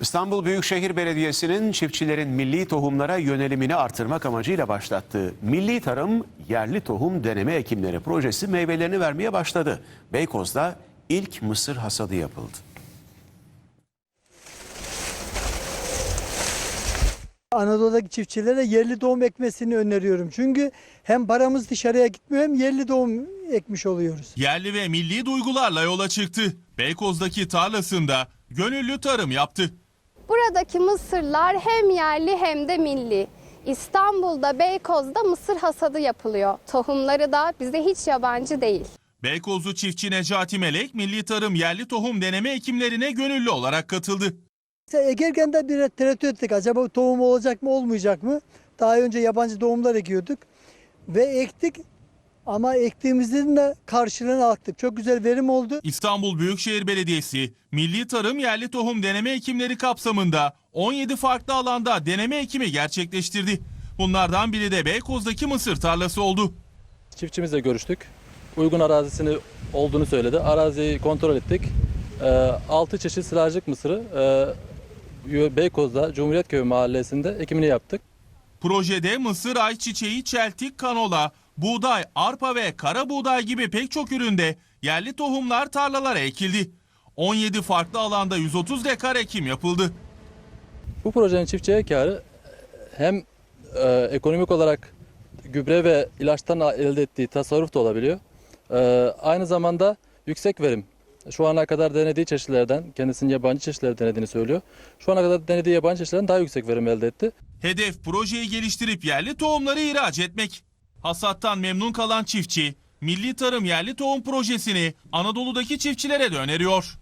İstanbul Büyükşehir Belediyesi'nin çiftçilerin milli tohumlara yönelimini artırmak amacıyla başlattığı Milli Tarım Yerli Tohum Deneme Ekimleri projesi meyvelerini vermeye başladı. Beykoz'da ilk mısır hasadı yapıldı. Anadolu'daki çiftçilere yerli doğum ekmesini öneriyorum. Çünkü hem paramız dışarıya gitmiyor hem yerli doğum ekmiş oluyoruz. Yerli ve milli duygularla yola çıktı. Beykoz'daki tarlasında gönüllü tarım yaptı. Buradaki mısırlar hem yerli hem de milli. İstanbul'da Beykoz'da mısır hasadı yapılıyor. Tohumları da bize hiç yabancı değil. Beykozlu çiftçi Necati Melek milli tarım yerli tohum deneme ekimlerine gönüllü olarak katıldı. Ekerken de bir tereddüt ettik. Acaba tohum olacak mı olmayacak mı? Daha önce yabancı tohumlar ekiyorduk. Ve ektik ama ektiğimizin de karşılığını aldık. Çok güzel verim oldu. İstanbul Büyükşehir Belediyesi milli tarım yerli tohum deneme ekimleri kapsamında 17 farklı alanda deneme ekimi gerçekleştirdi. Bunlardan biri de Beykoz'daki mısır tarlası oldu. Çiftçimizle görüştük. Uygun arazisini olduğunu söyledi. Araziyi kontrol ettik. 6 çeşit silajlık mısırı e, Beykoz'da Cumhuriyet mahallesinde ekimini yaptık. Projede mısır, ayçiçeği, çeltik, kanola, buğday, arpa ve kara buğday gibi pek çok üründe yerli tohumlar tarlalara ekildi. 17 farklı alanda 130 dekar ekim yapıldı. Bu projenin çiftçiye karı hem e, ekonomik olarak gübre ve ilaçtan elde ettiği tasarruf da olabiliyor. E, aynı zamanda yüksek verim. Şu ana kadar denediği çeşitlerden, kendisinin yabancı çeşitleri denediğini söylüyor. Şu ana kadar denediği yabancı çeşitlerden daha yüksek verim elde etti. Hedef projeyi geliştirip yerli tohumları ihraç etmek. Hasattan memnun kalan çiftçi, Milli Tarım Yerli Tohum Projesi'ni Anadolu'daki çiftçilere de öneriyor.